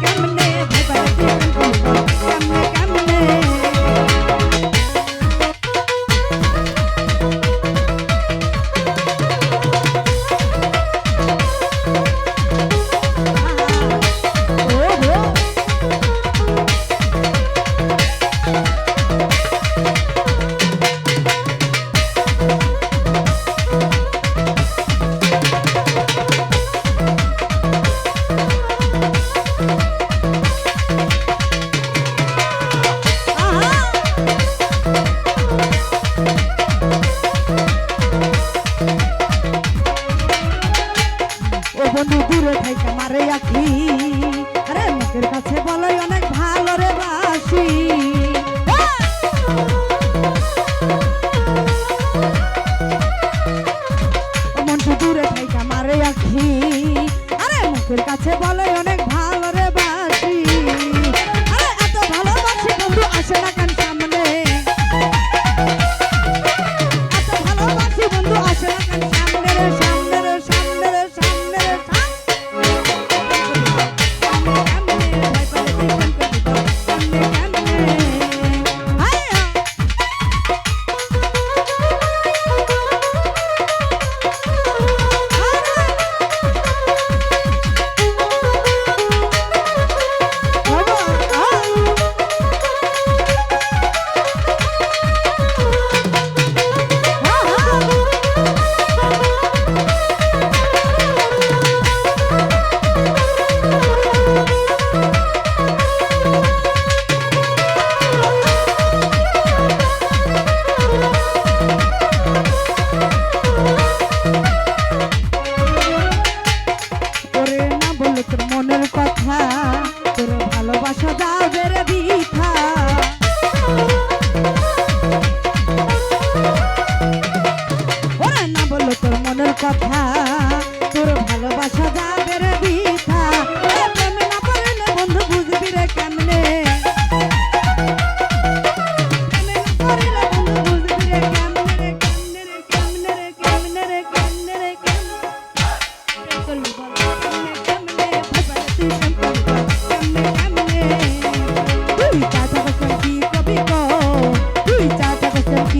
কেমনে কেমনে বাসি। আরে মুখের কাছে বলোই অনেক ভালো রে বাসি। দূরে থাইকা মারে আখি। আরে মুখের কাছে বলোই অনেক ভালো রে বাসি। আরে এত ভালোবাসি বন্ধু আসে না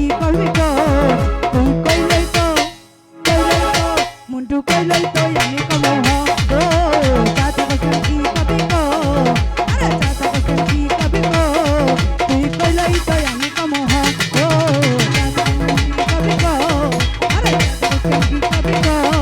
কি করবি তো তুই কইলাই তো কইলাই তো মুন্ডু কইলাই তো আমি কমো হ তো চাচা বসে কি কবি তো আরে চাচা বসে কি কবি তো তুই কইলাই তো আমি কমো হ তো চাচা বসে কি কবি তো আরে চাচা বসে কি কবি তো